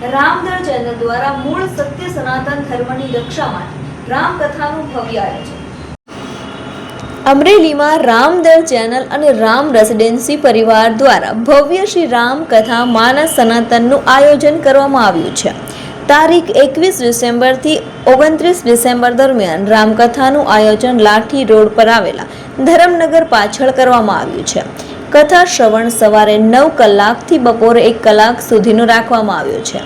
રામદળ channel દ્વારા મૂળ સત્ય સનાતન ધર્મની રક્ષા માટે રામકથાનું ભવ્ય આયોજન. અમરેલીમાં રામદળ ચેનલ અને રામ રેસિડેન્સી પરિવાર દ્વારા ભવ્ય શ્રી રામ કથા માનસ સનાતનનું આયોજન કરવામાં આવ્યું છે. તારીખ એકવીસ ડિસેમ્બરથી ઓગણત્રીસ ડિસેમ્બર દરમિયાન રામકથાનું આયોજન લાઠી રોડ પર આવેલા ધરમનગર પાછળ કરવામાં આવ્યું છે. કથા શ્રવણ સવારે નવ કલાકથી બપોરે એક કલાક સુધીનું રાખવામાં આવ્યું છે.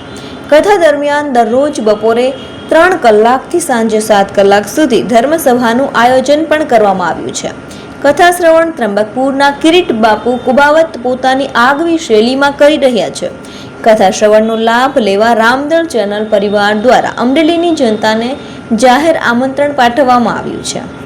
કથા દરમિયાન દરરોજ બપોરે ત્રણ કલાકથી સાંજે સાત કલાક સુધી ધર્મસભાનું આયોજન પણ કરવામાં આવ્યું છે. કથા શ્રવણ ત્રંબકપુરના કિરીટ બાપુ કુબાવત પોતાની આગવી શૈલીમાં કરી રહ્યા છે. કથા શ્રવણનો લાભ લેવા રામદળ ચેનલ પરિવાર દ્વારા અમરેલીની જનતાને જાહેર આમંત્રણ પાઠવવામાં આવ્યું છે.